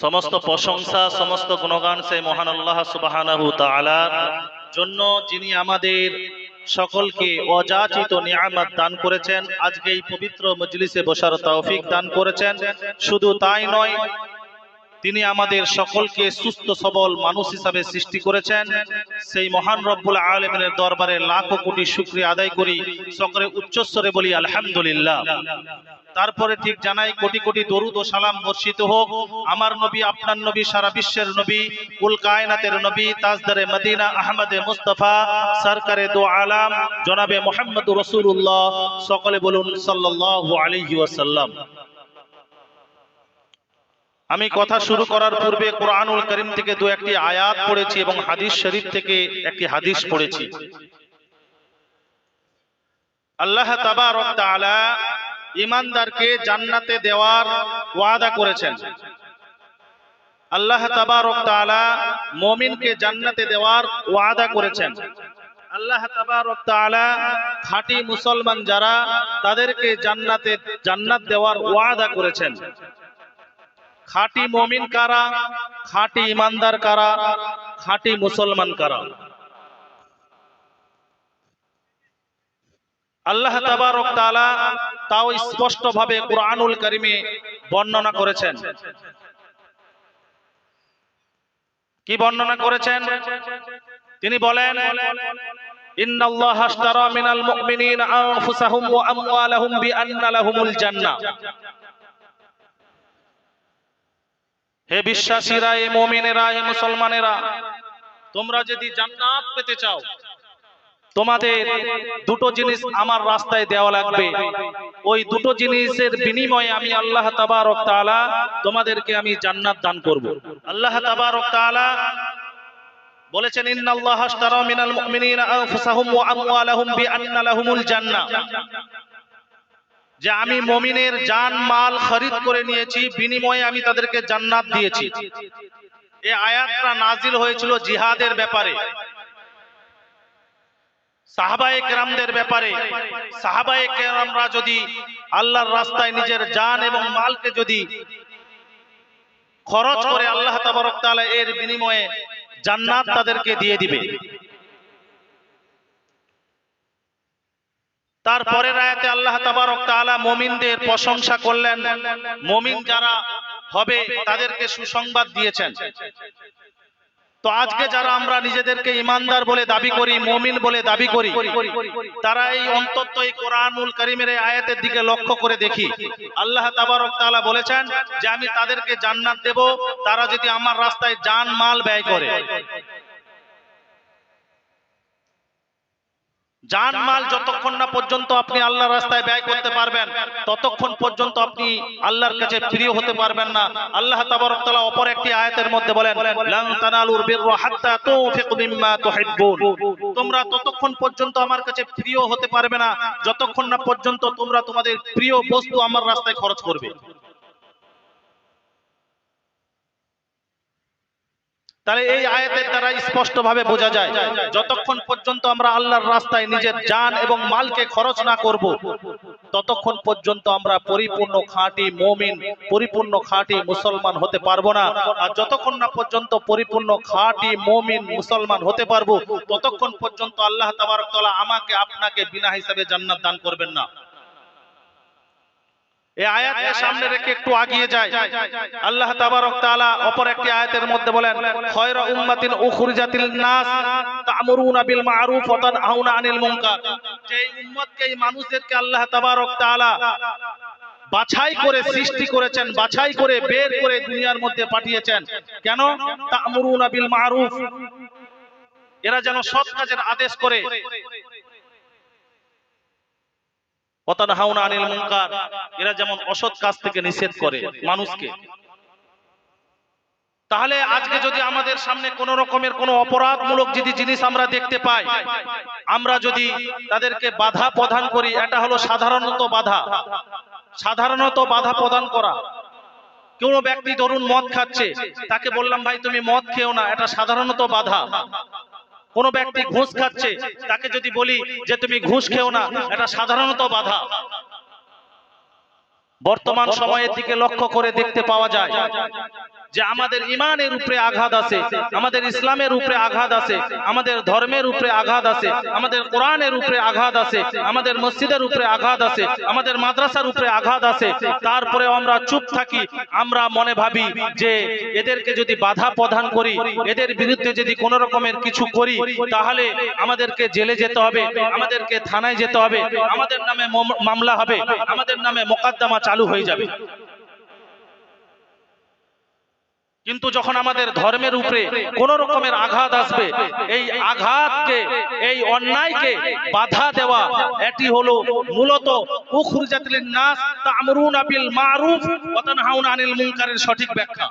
সমস্ত প্রশংসা সমস্ত গুণগান সেই মহান আল্লাহ সুবাহানাহু তাআলার জন্য যিনি আমাদের সকলকে অযাচিত নিয়ামত দান করেছেন আজকে এই পবিত্র মজলিসে বসার তৌফিক দান করেছেন। শুধু তাই নয় তিনি আমাদের সকলকে সুস্থ, সবল মানুষ হিসাবে সৃষ্টি করেছেন। সেই মহান রব্বুল আলমিনের দরবারে লাখো কোটি শুক্রিয়া আদায় করি, সকলে উচ্চস্বরে বলি, আলহামদুলিল্লাহ। তারপরে ঠিক জানাই, কোটি কোটি দরুদ ও সালাম বর্ষিত হোক। আমার নবী, আপনার নবী, সারা বিশ্বের নবী, কুল কায়নাতের নবী, তাজদারে মদিনা, আহমদে মুস্তফা, সরকারে দো আলাম, জনাবে মোহাম্মদ রসুল্লাহ সকলে বলুন আলাইহি ওয়াসাল্লাম। আমি কথা শুরু করার পূর্বে কোরআনুল করিম থেকে দু একটি আয়াত পড়েছি এবং হাদিস শরীফ থেকে একটি হাদিস পড়েছি। আল্লাহ ইমানদারকে জান্নাতে দেওয়ার ওয়াদা করেছেন। আল্লাহ তাবারক তাআলা মুমিনকে জান্নাতে দেওয়ার ওয়াদা করেছেন। আল্লাহ তাবারক তাআলা খাঁটি মুসলমান যারা তাদেরকে জান্নাতে জান্নাত দেওয়ার ওয়াদা করেছেন। খাঁটি মমিন কারা, খাঁটি ইমানদার কারা, খাঁটি মুসলমান কারা? আল্লাহ তাবারক তাআলা তাও স্পষ্ট ভাবে কোরআনুল বর্ণনা করেছেন। কি বর্ণনা করেছেন? তিনি বলেন, ইন্নাল্লাহ মিনাল মুমিনিনা আনফুসাহুম ওয়া আমওয়ালাহুম বিআন্না লাহুমুল জান্নাহ। হে বিশ্বাসীরা এ মমিনেরা, হে মুসলমানেরা, তোমরা যদি জান্নাত পেতে চাও, তোমাদের দুটো জিনিস আমার রাস্তায় দেওয়া লাগবে। ওই দুটো জিনিসের বিনিময়ে আমি আল্লাহ তাবারক তোমাদেরকে আমি জান্নাত দান করব। আল্লাহ তাবারক তাআলা বলেছেন, ইন্নাল্লাহ মিনাল মুমিনিনা আনফুসাহুম ওয়া আমওয়ালাহুম বিআন্না লাহুমুল জান্নাহ। যে আমি মমিনের জান মাল খরিদ করে নিয়েছি, বিনিময়ে আমি তাদেরকে জান্নাত দিয়েছি। এ আয়াতটা নাজিল হয়েছিল জিহাদের ব্যাপারে। ব্যাপারে। যদি আল্লাহর রাস্তায় নিজের জান এবং মালকে যদি খরচ করে আল্লাহ এর বিনিময়ে জান্নাত তাদেরকে দিয়ে দিবে। তারপরের আয়াতে আল্লাহ তাবারক তাআলা মুমিনদের প্রশংসা করলেন। মুমিন যারা হবে, তাদেরকে সুসংবাদ দিয়েছেন। তো আজকে যারা আমরা নিজেদেরকে ইমানদার বলে দাবি করি, মুমিন বলে দাবি করি, তারা এই অন্তত এই কোরআনুল করিমের এই আয়াতের দিকে লক্ষ্য করে দেখি। আল্লাহ তাবারক তাআলা বলেছেন যে, আমি তাদেরকে জান্নাত দেব, তারা যদি আমার রাস্তায় জান মাল ব্যয় করে। জান মাল যতক্ষণ না পর্যন্ত আপনি আল্লাহর রাস্তায় ব্যয় করতে পারবেন, ততক্ষণ পর্যন্ত আপনি আল্লাহর কাছে প্রিয় হতে পারবেন না। আল্লাহ তাবারক তাআলা অপর একটি আয়াতের মধ্যে বলেন তোমরা ততক্ষণ পর্যন্ত আমার কাছে প্রিয় হতে পারবে না, যতক্ষণ না পর্যন্ত তোমরা তোমাদের প্রিয় বস্তু আমার রাস্তায় খরচ করবে। তাহলে এই আয়াতের দ্বারা স্পষ্ট ভাবে বোঝা যায় যতক্ষণ পর্যন্ত আমরা আল্লাহর রাস্তায় নিজের জান এবং মালকে খরচ না করব ততক্ষণ পর্যন্ত আমরা পরিপূর্ণ খাঁটি মমিন পরিপূর্ণ খাঁটি মুসলমান হতে পারব না। আর যতক্ষণ না পর্যন্ত পরিপূর্ণ খাঁটি মমিন মুসলমান হতে পারব ততক্ষণ পর্যন্ত আল্লাহ তাবারক তাআলা আমাকে আপনাকে বিনা হিসাবে জান্নাত দান করবেন না। এই আয়াতকে সামনে রেখে একটু আগিয়ে যায় আল্লাহ তাবারক তাআলা অপর একটি আয়াতের মধ্যে বলেন, খয়রা উম্মাতিন উখরিজাতিল নাস তা'মুরুনা বিল মা'রুফ ওয়া তানহাউনা আনিল মুনকার। যে এই উম্মতকে, এই মানুষদেরকে আল্লাহ তাবারক তাআলা বাছাই করে সৃষ্টি করেছেন, বাছাই করে বের করে দুনিয়ার মধ্যে পাঠিয়েছেন। কেন? তা'মুরুনা বিল মা'রুফ। এরা যেন সৎ কাজের আদেশ করে। এরা যেমন অসৎ কাজ থেকে নিষেধ করে মানুষকে। তাহলে আজকে যদি আমাদের সামনে কোন রকমের কোন অপরাধমূলক যদি জিনিস আমরা দেখতে পাই, আমরা যদি তাদেরকে বাধা প্রদান করি, এটা হলো সাধারণত বাধা। সাধারণত বাধা প্রদান করা। কোন ব্যক্তি ধরুন মদ খাচ্ছে, তাকে বললাম, ভাই, তুমি মদ খেও না, এটা সাধারণত বাধা। কোন ব্যক্তি ঘুষ খাচ্ছে, তাকে যদি বলি যে তুমি ঘুষ খেও না, এটা সাধারণত বাধা। বর্তমান সময়ের দিকে লক্ষ্য করে দেখতে পাওয়া যায় যে আমাদের ইমানের উপরে আঘাত আছে, আমাদের ইসলামের উপরে আঘাত আছে, আমাদের ধর্মের উপরে আঘাত আছে, আমাদের কোরআনের উপরে আঘাত আছে, আমাদের মসজিদের উপরে আঘাত আছে, আমাদের মাদ্রাসার উপরে আঘাত আছে তারপরে আমরা চুপ থাকি, আমরা মনে ভাবি যে এদেরকে যদি বাধা প্রদান করি, এদের বিরুদ্ধে যদি কোনো রকমের কিছু করি, তাহলে আমাদেরকে জেলে যেতে হবে, আমাদেরকে থানায় যেতে হবে, আমাদের নামে মম- মামলা হবে, আমাদের নামে মোকদ্দমা চালু হয়ে যাবে। কিন্তু যখন আমাদের ধর্মের উপরে কোন রকমের আঘাত আসবে, এই আঘাতকে, এই অন্যায়কে বাধা দেওয়া, এটি হলো মূলত উখরুজাতিল নাস তামরুন আপিল মারুফ ওয়া তানহাউনা আনিল মুনকারের সঠিক ব্যাখ্যা।